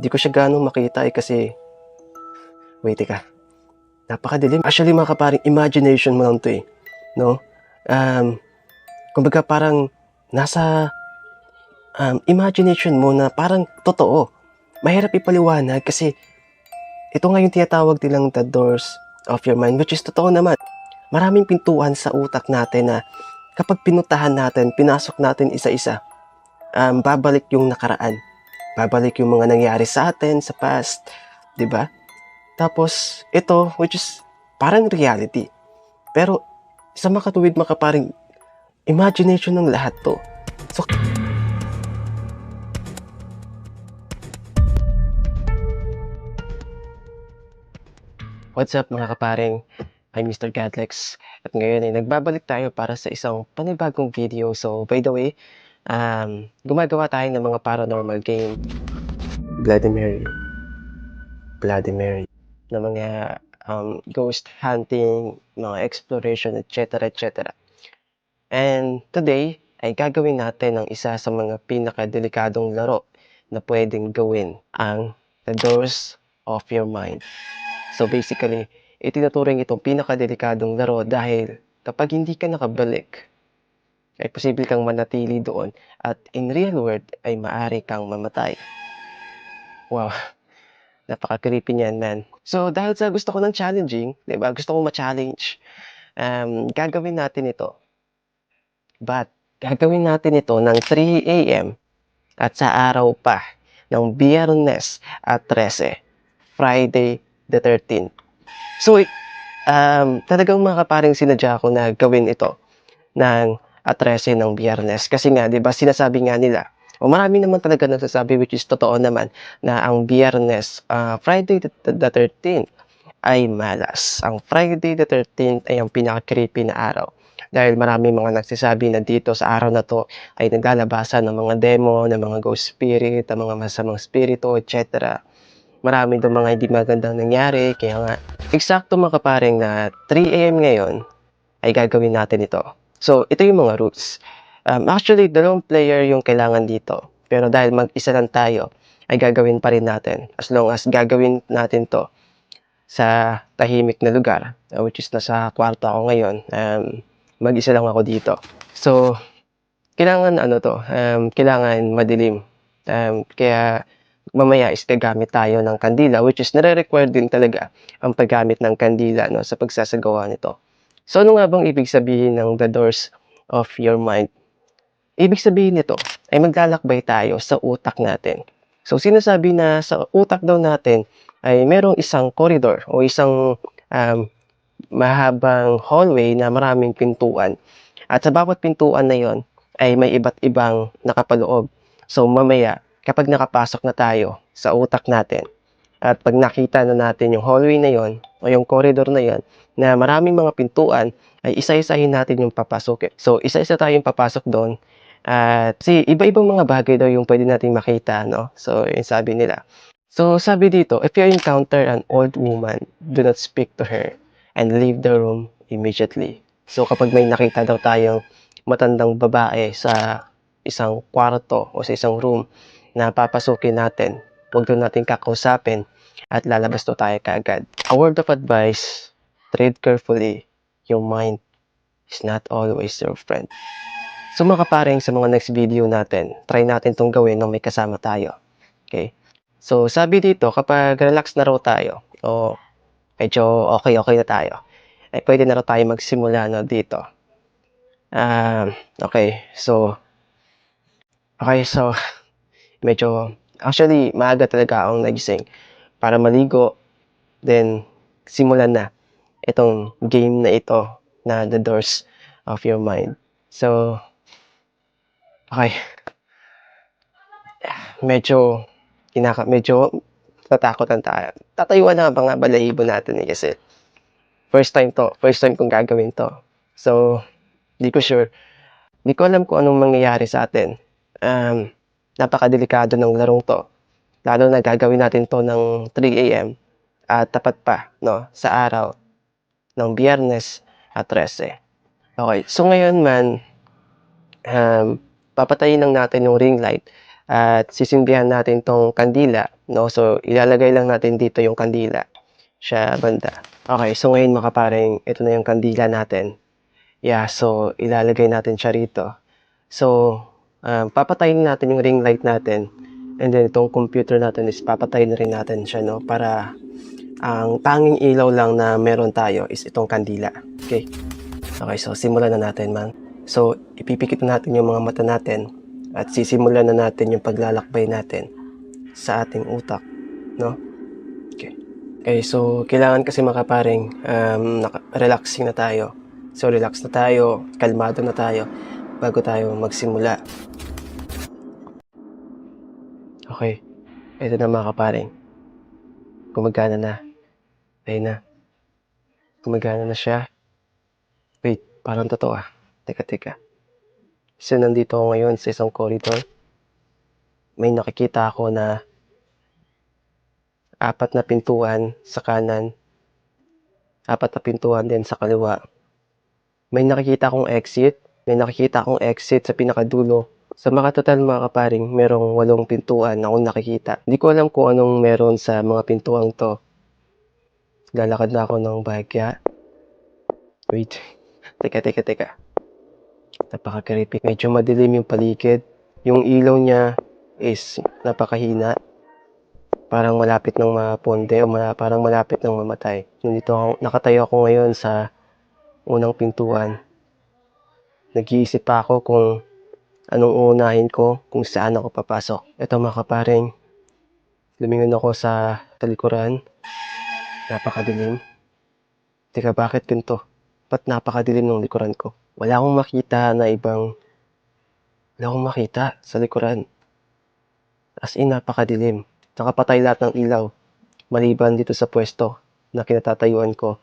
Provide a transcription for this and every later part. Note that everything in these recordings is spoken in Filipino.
Di ko siya ganong makita eh kasi... Wait, teka. Napakadilim. Actually, mga kaparing, imagination mo lang to eh. No? Um, kumbaga parang nasa um, imagination mo na parang totoo. Mahirap ipaliwanag kasi ito nga yung tinatawag nilang the doors of your mind, which is totoo naman. Maraming pintuan sa utak natin na kapag pinutahan natin, pinasok natin isa-isa, um, babalik yung nakaraan. Babalik yung mga nangyari sa atin sa past, 'di ba? Tapos ito which is parang reality. Pero sa makatuwid makaparing imagination ng lahat 'to. So What's up mga kaparing? I'm Mr. Gadlex at ngayon ay nagbabalik tayo para sa isang panibagong video. So by the way, um, gumagawa tayo ng mga paranormal game. Bloody Mary. Bloody Mary. Na mga um, ghost hunting, mga exploration, etc. etc. And today ay gagawin natin ang isa sa mga pinakadelikadong laro na pwedeng gawin ang The Doors of Your Mind. So basically, itinuturing itong pinakadelikadong laro dahil kapag hindi ka nakabalik, ay posible kang manatili doon at in real world ay maaari kang mamatay. Wow, napaka-creepy niyan, man. So dahil sa gusto ko ng challenging, di ba? Gusto ko ma-challenge. Um, gagawin natin ito. But, gagawin natin ito ng 3 a.m. at sa araw pa ng Biyernes at 13, Friday the 13th. So, um, talagang mga kaparing sinadya ko na gawin ito ng at 13 ng biyernes. Kasi nga, di ba, sinasabi nga nila, o marami naman talaga nagsasabi which is totoo naman na ang biyernes, ah, Friday the, the 13th ay malas. Ang Friday the 13th ay ang pinaka-creepy na araw. Dahil marami mga nagsasabi na dito sa araw na to ay naglalabasan ng mga demo, ng mga ghost spirit, ng mga masamang spirito, etc marami daw mga hindi magandang nangyari. Kaya nga, eksakto mga kaparing na 3 a.m. ngayon ay gagawin natin ito. So, ito yung mga rules. Um, actually, dalawang player yung kailangan dito. Pero dahil mag-isa lang tayo, ay gagawin pa rin natin. As long as gagawin natin to sa tahimik na lugar, uh, which is nasa kwarto ako ngayon, um, mag-isa lang ako dito. So, kailangan ano to, um, kailangan madilim. Um, kaya, mamaya is gagamit tayo ng kandila which is nare-require din talaga ang paggamit ng kandila no, sa pagsasagawa nito. So ano nga bang ibig sabihin ng the doors of your mind? Ibig sabihin nito ay maglalakbay tayo sa utak natin. So sinasabi na sa utak daw natin ay merong isang corridor o isang um, mahabang hallway na maraming pintuan. At sa bawat pintuan na yon ay may iba't ibang nakapaloob. So mamaya kapag nakapasok na tayo sa utak natin at pag nakita na natin yung hallway na yon o yung corridor na yon na maraming mga pintuan ay isa-isahin natin yung papasok. So isa-isa tayong papasok doon at si iba-ibang mga bagay daw yung pwede nating makita, no? So yung sabi nila. So sabi dito, if you encounter an old woman, do not speak to her and leave the room immediately. So kapag may nakita daw tayong matandang babae sa isang kwarto o sa isang room na papasukin natin. Huwag doon natin kakausapin at lalabas to tayo kaagad. A word of advice, tread carefully. Your mind is not always your friend. So mga kaparing sa mga next video natin, try natin tong gawin nung may kasama tayo. Okay? So sabi dito, kapag relax na raw tayo, o medyo okay-okay na tayo, ay pwede na raw tayo magsimula no, dito. Um, okay, so, okay, so, medyo, actually, maaga talaga akong nagising para maligo. Then, simulan na itong game na ito na The Doors of Your Mind. So, okay. Medyo, kinaka, medyo natatakot ang tayo. Tatayuan na mga balahibo natin eh kasi first time to. First time kong gagawin to. So, di ko sure. Di ko alam kung anong mangyayari sa atin. Um, napakadelikado ng larong to. Lalo na gagawin natin to ng 3 a.m. at tapat pa no, sa araw ng biyernes at 13. Okay, so ngayon man, um, papatayin lang natin yung ring light At sisindihan natin tong kandila, no? So, ilalagay lang natin dito yung kandila siya banda. Okay, so ngayon mga kaparing, ito na yung kandila natin. Yeah, so ilalagay natin siya rito. So, um, papatayin natin yung ring light natin. And then itong computer natin is papatayin rin natin siya, no? Para ang tanging ilaw lang na meron tayo is itong kandila. Okay? Okay, so simulan na natin, man. So, ipipikit na natin yung mga mata natin at sisimulan na natin yung paglalakbay natin sa ating utak, no? Okay. Okay, so kailangan kasi makaparing um, relaxing na tayo. So, relax na tayo, kalmado na tayo bago tayo magsimula. Okay. Ito na mga kaparing. Gumagana na. Ayun na. Gumagana na siya. Wait, parang totoo ah. Teka, teka. So, nandito ako ngayon sa isang corridor. May nakikita ako na apat na pintuan sa kanan. Apat na pintuan din sa kaliwa. May nakikita akong exit. May nakikita akong exit sa pinakadulo. Sa mga total mga kaparing, merong walong pintuan na akong nakikita. Hindi ko alam kung anong meron sa mga pintuang to. Lalakad na ako ng bahagya. Wait. Teka, teka, teka. Napaka-creepy. Medyo madilim yung paligid. Yung ilaw niya is napakahina. Parang malapit ng maponde o mala- parang malapit ng mamatay. Nandito ako, nakatayo ako ngayon sa unang pintuan. Nag-iisip pa ako kung anong uunahin ko, kung saan ako papasok. Ito mga kaparing, lumingon ako sa talikuran. Napakadilim. Teka, bakit ganito? Ba't napakadilim ng likuran ko? Wala akong makita na ibang... Wala akong makita sa likuran. As in, napakadilim. Nakapatay lahat ng ilaw. Maliban dito sa pwesto na kinatatayuan ko.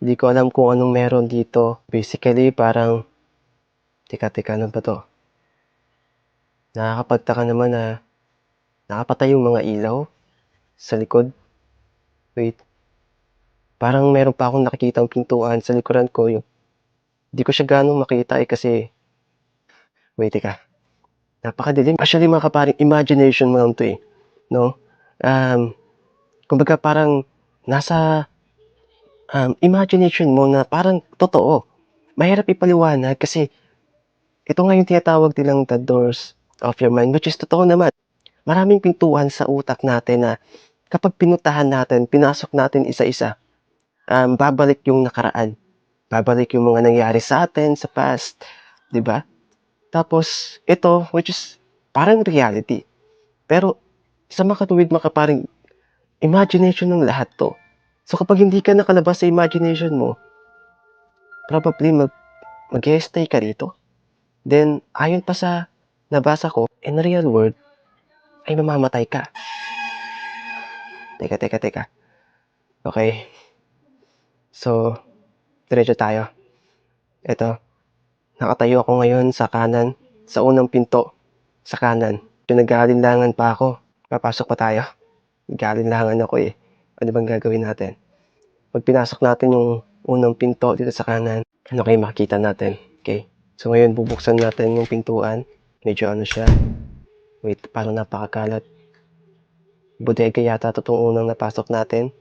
Hindi ko alam kung anong meron dito. Basically, parang... Teka, teka, ano ba to? Nakakapagtaka naman na nakapatay yung mga ilaw sa likod. Wait. Parang meron pa akong nakikitang pintuan sa likuran ko. Yung... Hindi ko siya ganong makita eh kasi... Wait, teka. Napakadilim. Actually, mga kaparing, imagination mo lang to eh. No? Um, kumbaga parang nasa um, imagination mo na parang totoo. Mahirap ipaliwanag kasi ito nga yung tinatawag nilang the doors of your mind, which is totoo naman. Maraming pintuan sa utak natin na kapag pinutahan natin, pinasok natin isa-isa, um, babalik yung nakaraan. Babalik yung mga nangyari sa atin sa past, di ba? Tapos, ito, which is parang reality. Pero, sa makatuwid makaparing imagination ng lahat to. So, kapag hindi ka nakalabas sa imagination mo, probably mag, mag-stay ka rito. Then, ayon pa sa nabasa ko, in real world, ay mamamatay ka. Teka, teka, teka. Okay. So, diretso tayo. Ito. Nakatayo ako ngayon sa kanan, sa unang pinto, sa kanan. Pinag-aalinlangan pa ako. Papasok pa tayo. Nag-aalinlangan ako eh. Ano bang gagawin natin? Pag pinasok natin yung unang pinto dito sa kanan, ano kayo makikita natin? Okay? So ngayon, bubuksan natin yung pintuan. Medyo ano siya. Wait, parang napakakalat. Bodega yata ito itong unang napasok natin.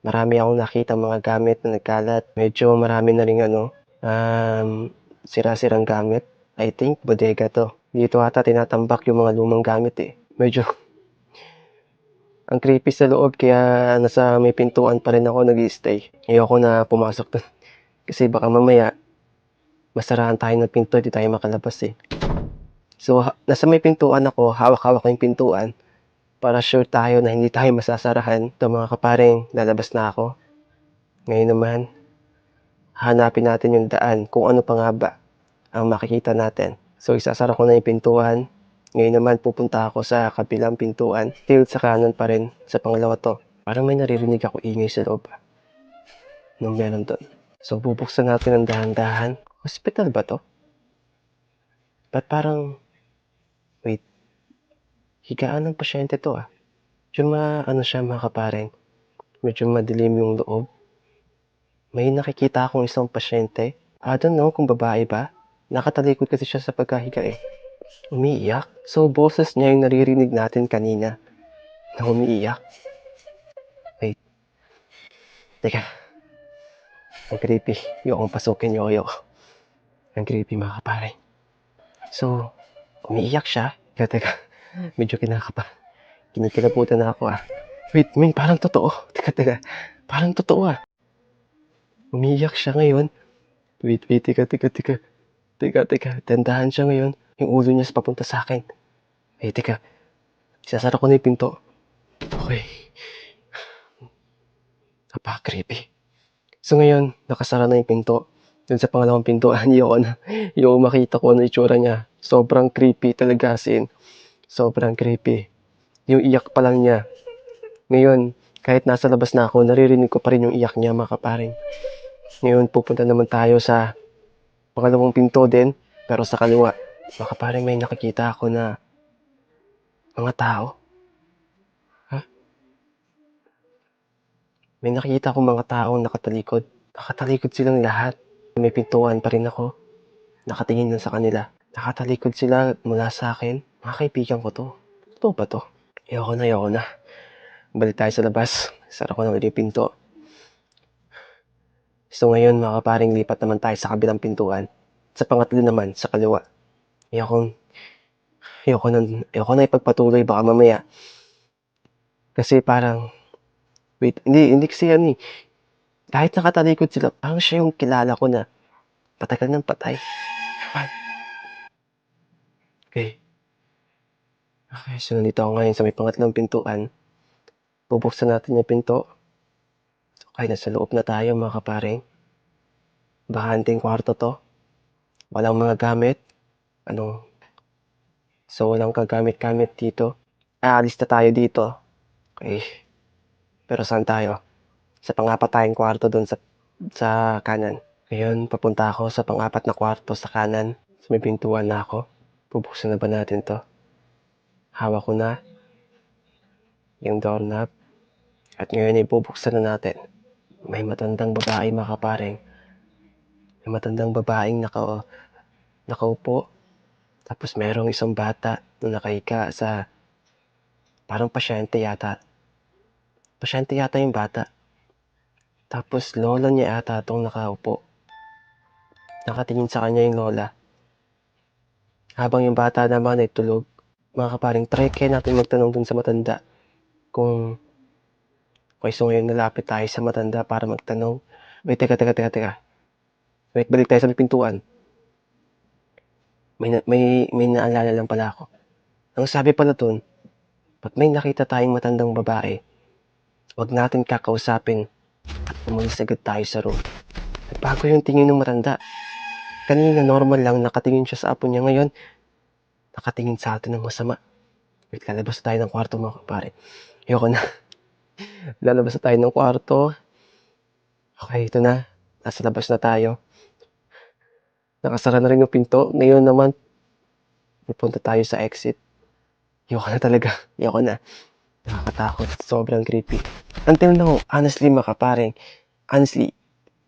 Marami akong nakita mga gamit na nagkalat. Medyo marami na rin ano, um, sira-sirang gamit. I think bodega to. Dito ata tinatambak yung mga lumang gamit eh. Medyo ang creepy sa loob kaya nasa may pintuan pa rin ako nag stay Ayoko na pumasok doon. Kasi baka mamaya masarahan tayo ng pinto, di tayo makalabas eh. So, nasa may pintuan ako, hawak-hawak ko yung pintuan para sure tayo na hindi tayo masasarahan. Ito mga kaparing, lalabas na ako. Ngayon naman, hanapin natin yung daan kung ano pa nga ba ang makikita natin. So, isasara ko na yung pintuan. Ngayon naman, pupunta ako sa kabilang pintuan. Still sa kanan pa rin, sa pangalawa to. Parang may naririnig ako ingay sa loob. ah. Nung meron doon. So, bubuksan natin ng dahan-dahan. Hospital ba to? Ba't parang... Higaan ng pasyente to ah. Medyo ma, ano siya mga kaparing. Medyo madilim yung loob. May nakikita akong isang pasyente. I don't know kung babae ba. Nakatalikod kasi siya sa pagkahiga eh. Umiiyak? So, boses niya yung naririnig natin kanina na umiiyak. Wait. Teka. Ang creepy. Yung akong pasukin yung ayoko. Ang creepy mga kapare. So, umiiyak siya. Teka, teka. Medyo kinakapa. Kinikilabutan na ako ah. Wait, Ming, parang totoo. Teka, teka. Parang totoo ah. Umiiyak siya ngayon. Wait, wait, teka, teka, teka. Teka, teka. Tandahan siya ngayon. Yung ulo niya papunta sa akin. Eh, teka. Isasara ko na yung pinto. Okay. Napaka-creepy. So ngayon, nakasara na yung pinto. Dun sa pangalawang pinto, ayoko na. Ayoko makita ko ano yung itsura niya. Sobrang creepy talaga sin. Sobrang creepy. Yung iyak pa lang niya. Ngayon, kahit nasa labas na ako, naririnig ko pa rin yung iyak niya mga kaparing. Ngayon, pupunta naman tayo sa pangalawang pinto din, pero sa kaliwa. Mga kaparing, may nakikita ako na mga tao. Ha? May nakikita akong mga taong nakatalikod. Nakatalikod silang lahat. May pintuan pa rin ako. Nakatingin lang sa kanila. Nakatalikod sila mula sa akin. Mga kaibigan ko to. Totoo ba to? Ayoko na, ayoko na. Balik tayo sa labas. Sara ko yung pinto. So ngayon, mga kaparing, lipat naman tayo sa kabilang pintuan. Sa pangatlo naman, sa kaliwa. Ayoko, ayoko na, ayoko na ipagpatuloy, baka mamaya. Kasi parang, wait, hindi, hindi kasi yan eh. Kahit nakatalikod sila, parang siya yung kilala ko na patagal ng patay. Okay. Okay, so nandito ako ngayon sa may pangatlong pintuan. Bubuksan natin yung pinto. Okay, nasa loob na tayo mga kaparing. Bahanting kwarto to. Walang mga gamit. Ano? So, walang kagamit-gamit dito. Aalis na tayo dito. Okay. Pero saan tayo? Sa pangapat tayong kwarto doon sa, sa kanan. Ngayon, papunta ako sa pangapat na kwarto sa kanan. Sa may pintuan na ako. Bubuksan na ba natin to? Hawak ko na yung doorknob. At ngayon ay bubuksan na natin. May matandang babae mga kaparing. May matandang babaeng naka, nakaupo. Tapos merong isang bata na nakahiga sa parang pasyente yata. Pasyente yata yung bata. Tapos lola niya ata itong nakaupo. Nakatingin sa kanya yung lola. Habang yung bata naman ay tulog. Mga kaparing, try kaya natin magtanong dun sa matanda kung Okay, so ngayon nalapit tayo sa matanda para magtanong. Wait, teka, teka, teka, teka. Wait, balik tayo sa pintuan. May, may, may naalala lang pala ako. Ang sabi pala dun, pag may nakita tayong matandang babae, huwag natin kakausapin at umalis tayo sa room. Nagbago yung tingin ng matanda. Kanina normal lang, nakatingin siya sa apo niya. Ngayon, nakatingin sa atin ng masama. Wait, lalabas tayo ng kwarto mga kapare. Ayoko na. Lalabas na tayo ng kwarto. Okay, ito na. Nasa labas na tayo. Nakasara na rin yung pinto. Ngayon naman, pupunta tayo sa exit. Ayoko na talaga. Ayoko na. Nakakatakot. Sobrang creepy. Until now, honestly, makaparing, honestly,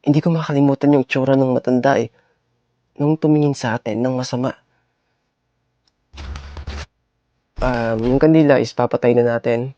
hindi ko makalimutan yung tsura ng matanda eh. Nung tumingin sa atin ng masama. Um, yung kandila is papatay na natin.